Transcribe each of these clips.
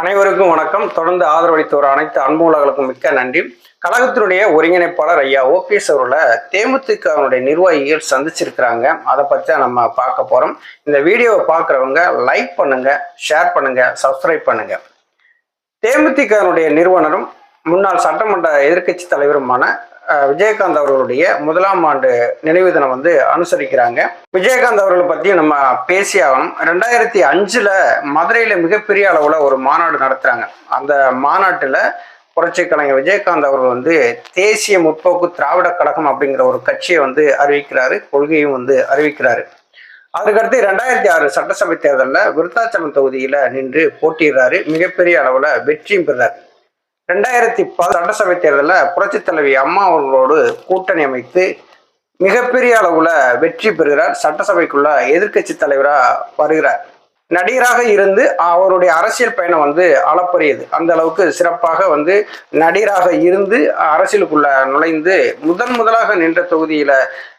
அனைவருக்கும் வணக்கம். தொடர்ந்து ஆதரவளித்து வர அனைத்து அன்புலர்களுக்கும் மிக்க நன்றி. கழகத்தினுடைய ஒருங்கிணைப்பாளர் ஐயா ஓபிஎஸ் அவர்களை தேமுதிகனுடைய நிர்வாகிகள் சந்திச்சிருக்கிறாங்க. அதை பற்றி தான் நம்ம பார்க்க போகிறோம் இந்த வீடியோவை பார்க்குறவங்க லைக் பண்ணுங்க ஷேர் பண்ணுங்க சப்ஸ்கிரைப் பண்ணுங்க. தேமுதிகனுடைய நிறுவனரும் முன்னாள் சட்டமன்ற எதிர்க்கட்சி தலைவருமான விஜயகாந்த் அவர்களுடைய முதலாம் ஆண்டு நினைவு தினம் வந்து அனுசரிக்கிறாங்க. விஜயகாந்த் அவர்களை பற்றி நம்ம பேசி ஆகணும் ரெண்டாயிரத்தி அஞ்சுல மதுரையில மிகப்பெரிய அளவுல ஒரு மாநாடு நடத்துறாங்க. அந்த மாநாட்டுல புரட்சி கலைஞர் விஜயகாந்த் அவர்கள் வந்து தேசிய முற்போக்கு திராவிட கழகம் அப்படிங்கிற ஒரு கட்சியை வந்து அறிவிக்கிறாரு கொள்கையும் வந்து அறிவிக்கிறாரு. அதுக்கடுத்து ரெண்டாயிரத்தி ஆறு சட்டசபை தேர்தலில் விருத்தாச்சலம் தொகுதியில நின்று போட்டியிடுறாரு. மிகப்பெரிய அளவுல வெற்றியும் பெறாரு ரெண்டாயிரத்தி பத்து சட்டசபை தேர்தலில் புரட்சித் தலைவி அம்மா அவர்களோடு கூட்டணி அமைத்து மிகப்பெரிய அளவுல வெற்றி பெறுகிறார். சட்டசபைக்குள்ள எதிர்க்கட்சி தலைவராக வருகிறார். நடிகராக இருந்து அவருடைய அரசியல் பயணம் வந்து அளப்பரியது. அந்த அளவுக்கு சிறப்பாக வந்து நடிகராக இருந்து அரசியலுக்குள்ள நுழைந்து முதன் முதலாக நின்ற தொகுதியில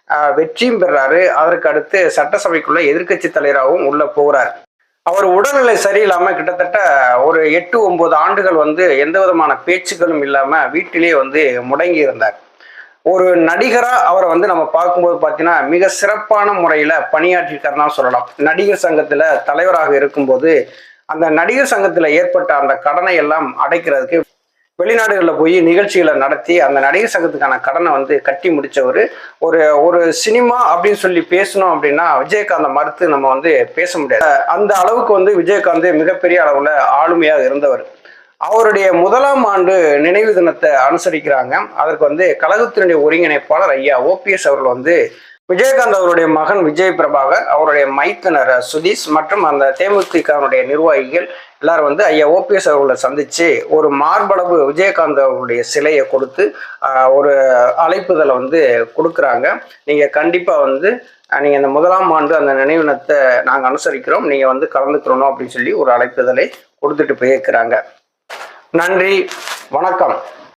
ஆஹ், வெற்றியும் பெறாரு. அதற்கு அடுத்து சட்டசபைக்குள்ள எதிர்க்கட்சி தலைவராகவும் உள்ள போகிறார். அவர் உடல்நிலை சரியில்லாம கிட்டத்தட்ட ஒரு எட்டு ஒன்பது ஆண்டுகள் வந்து எந்த விதமான பேச்சுக்களும் இல்லாம வீட்டிலேயே வந்து முடங்கி இருந்தார். ஒரு நடிகரா அவரை வந்து நம்ம பார்க்கும்போது பார்த்தீங்கன்னா மிக சிறப்பான முறையில பணியாற்றியிருக்காருன்னா சொல்லலாம். நடிகர் சங்கத்துல தலைவராக இருக்கும்போது அந்த நடிகர் சங்கத்துல ஏற்பட்ட அந்த கடனை எல்லாம் அடைக்கிறதுக்கு வெளிநாடுகளில் போய் நிகழ்ச்சிகளை நடத்தி அந்த நடிகர் சங்கத்துக்கான கடனை வந்து கட்டி முடிச்சவர் ஒரு ஒரு சினிமா அப்படின்னு சொல்லி பேசணும் அப்படின்னா விஜயகாந்தை மறுத்து நம்ம வந்து பேச முடியாது. அந்த அளவுக்கு வந்து விஜயகாந்த் மிகப்பெரிய அளவுல ஆளுமையாக இருந்தவர். அவருடைய முதலாம் ஆண்டு நினைவு தினத்தை அனுசரிக்கிறாங்க. அதற்கு வந்து கழகத்தினுடைய ஒருங்கிணைப்பாளர் ஐயா ஓபிஎஸ் அவர்கள் வந்து விஜயகாந்த் அவருடைய மகன் விஜய் பிரபாகர் அவருடைய மைத்தனர் சுதீஷ் மற்றும் அந்த தேமுதிகனுடைய நிர்வாகிகள் எல்லாரும் வந்து ஐயா ஓபிஎஸ் அவர்களை சந்திச்சு ஒரு மார்பளவு விஜயகாந்த் அவருடைய சிலையை கொடுத்து ஒரு அழைப்புதலை வந்து கொடுக்குறாங்க. நீங்க கண்டிப்பா வந்து நீங்கள் நீங்க இந்த முதலாம் ஆண்டு அந்த நினைவினத்தை நாங்கள் அனுசரிக்கிறோம். நீங்க வந்து கலந்துக்கிறணும் அப்படின்னு சொல்லி ஒரு அழைப்புதலை கொடுத்துட்டு போயிருக்கிறாங்க. நன்றி. வணக்கம்.